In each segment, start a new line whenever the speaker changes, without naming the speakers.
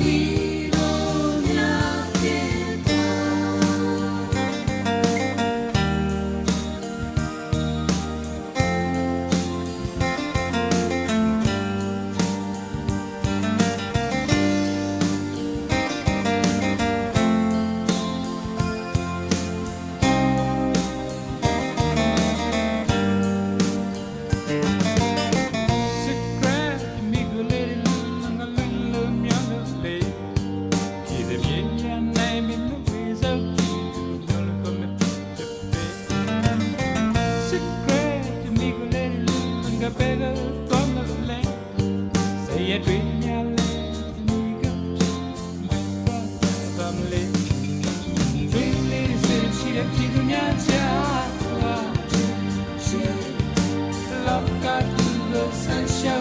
Mami. Langa pega tonga le Say it with me le Niga Mwa family Dream lady said she let you nya cha She Look at the sunshine funny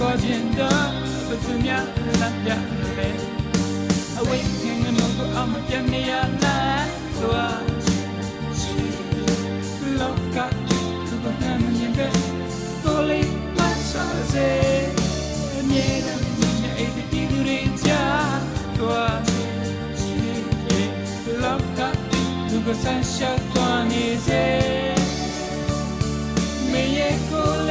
ကောခြင်းတော့ဘသူများလမ်းပြတယ်အဝိတ်ခင်ငုံကအမပြန်နေရလားသွားလောကသူကနမမြင်ပဲကိုလေးမဆာစေအမြဲတမ်းမြင်တဲ့အဲ့ဒီပြည်သူတွေချာသွားရှင်လောကသူကဆန်ရှာသွားနေစေမေရဲ့ကို